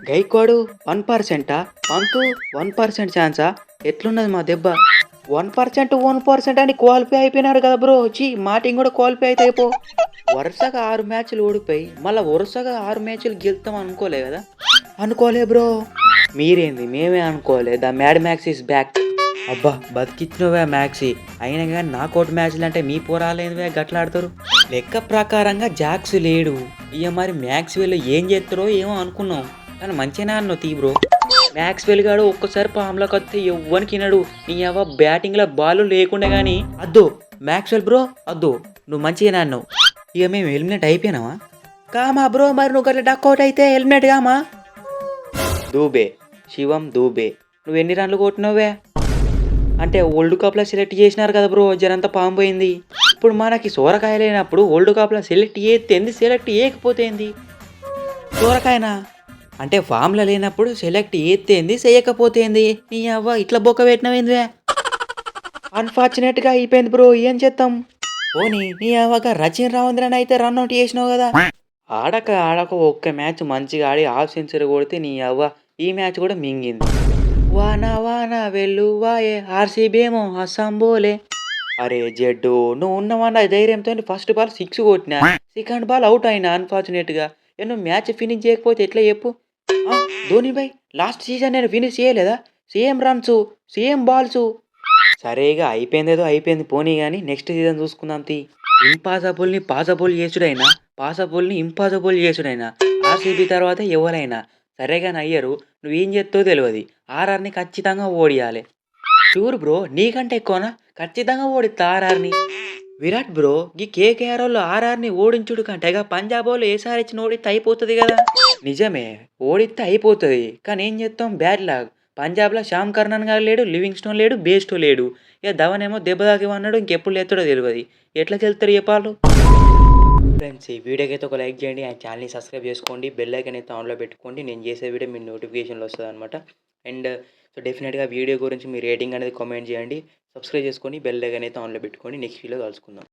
Gaikwad one పర్సెంటా? Pant one percent ఛాన్సా? ఎట్లున్నది మా దెబ్బ? వన్ పర్సెంట్ వన్ పర్సెంట్ అని క్వాలిఫై అయిపోయినారు కదా బ్రో. వచ్చి మాటింగ్ కూడా క్వాలిఫై అయితే అయిపో. వరుసగా ఆరు మ్యాచ్లు ఓడిపోయి మళ్ళీ వరుసగా ఆరు మ్యాచ్లు గెలుతాం అనుకోలే కదా? అనుకోలే బ్రో. మీరేంది? మేమే అనుకోలే. The mad max is back. అబ్బా బతికిచ్చినవే మ్యాక్సీ. అయినా కానీ నాకౌట్ మ్యాచ్లు అంటే మీ పోరాలేనివే గట్లాడతారు. లెక్క ప్రకారంగా జాక్స్ లేడు. ఇక మరి మ్యాక్స్ వీళ్ళు ఏం చేస్తారో ఏమో అనుకున్నాం. కానీ మంచిగా అన్నావు తీ బ్రో. మ్యాక్స్ వెలిగాడు ఒక్కసారి పాములోకి వస్తే ఎవ్వని వినడు నీ అవ్వ బ్యాటింగ్లో బాల్ లేకుండా కానీ అద్దు మ్యాక్స్ వెల్ బ్రో అద్దు నువ్వు మంచిగానే అన్నావు ఇక మేము ఎలిమినేట్ అయిపోయినావా కామా బ్రో మరి నువ్వు గట్ల డక్అవుట్ అయితే ఎలిమినేట్ కామా? దూబే శివం దూబే. నువ్వు ఎన్ని రన్లు కొట్టినావే అంటే వరల్డ్ కప్లో సెలెక్ట్ చేసినారు కదా బ్రో జనంతా పాము పోయింది. ఇప్పుడు మనకి సోరకాయలైనప్పుడు వరల్డ్ కప్లో సెలెక్ట్ చేస్తే సెలెక్ట్ చేయకపోతే ఏంది? సోరకాయనా? అంటే ఫామ్లో లేనప్పుడు సెలెక్ట్ ఏంది చేయకపోతే ఏంది నీ అవ్వ ఇట్లా బొక్క పెట్టినవేందివే అన్ఫార్చునేట్గా అయిపోయింది బ్రో ఏం చేద్దాం పోనీ నీ అవ్వగా రచిన్ రావంద్రన్ అయితే రన్ అవుట్ చేసినావు కదా? ఆడక ఆడక ఒక్క మ్యాచ్ మంచిగా ఆడి హాఫ్ సెంచరీ కొడితే నీ అవ్వ ఈ మ్యాచ్ కూడా మింగింది. వాన వాన వెళ్ళు వాయే ఆర్సీబీమో అసంబోలే అరే జడ్డు నువ్వు ఉన్నవన్న ధైర్యంతో ఫస్ట్ బాల్ సిక్స్ కొట్టినా. సెకండ్ బాల్ అవుట్ అయినా అన్ఫార్చునేట్గా నువ్వు మ్యాచ్ ఫినిష్ చేయకపోతే ఎట్లా చెప్పు? ధోని భాయ్ లాస్ట్ సీజన్ నేను ఫినిష్ చేయలేదా? సేమ్ రన్స్ సేమ్ బాల్స్ సరేగా అయిపోయిందేదో అయిపోయింది పోనీ కానీ నెక్స్ట్ సీజన్ చూసుకుందాం తీ. ఇంపాసిబుల్ని పాసిబుల్ చేసుడైనా పాసిబుల్ని ఇంపాసిబుల్ చేసుడైనా ఆర్సీబీ తర్వాత ఎవరైనా సరేగా అయ్యరు నువ్వేం చేస్తావో తెలియదు ఆర్ఆర్ని ఖచ్చితంగా ఓడియాలి. షూర్ బ్రో నీకంటే ఎక్కువనా? ఖచ్చితంగా ఓడిస్తా ఆర్ఆర్ని విరాట్ బ్రో ఈ కేకేఆర్ వాళ్ళు ఆర్ఆర్ని ఓడించుడు కంటేగా పంజాబ్ వాళ్ళు ఏసారి ఇచ్చిన ఓడిస్తే అయిపోతుంది కదా. నిజమే ఓడిస్తే అయిపోతుంది. కానీ ఏం చేస్తాం? బ్యాడ్ లాగ్ పంజాబ్లో శ్యామ్ కర్ణన్ గారు లేడు లివింగ్ స్టోన్ లేడు బేస్టో లేడు. ఇక ధవన్ ఏమో దెబ్బ తాకి అన్నాడు ఇంకెప్పుడు లేస్తాడో తెలియదు ఎట్లా వెళ్తారు చెప్పాలు ఫ్రెండ్స్ ఈ వీడియోకి అయితే ఒక లైక్ చేయండి ఆ ఛానల్ని సబ్స్క్రైబ్ చేసుకోండి బెల్ ఐకన్ అయితే ఆన్లో పెట్టుకోండి. నేను చేసే వీడియో మీ నోటిఫికేషన్లో వస్తుంది అనమాట అండ్ సో డెఫినెట్గా వీడియో గురించి మీ రేటింగ్ అనేది కామెంట్ చేయండి. సబ్స్క్రైబ్ చేసుకొని బెల్ ఐకన్ అయితే ఆన్లో పెట్టుకొని నెక్స్ట్ వీడియో కలుసుకుందాం.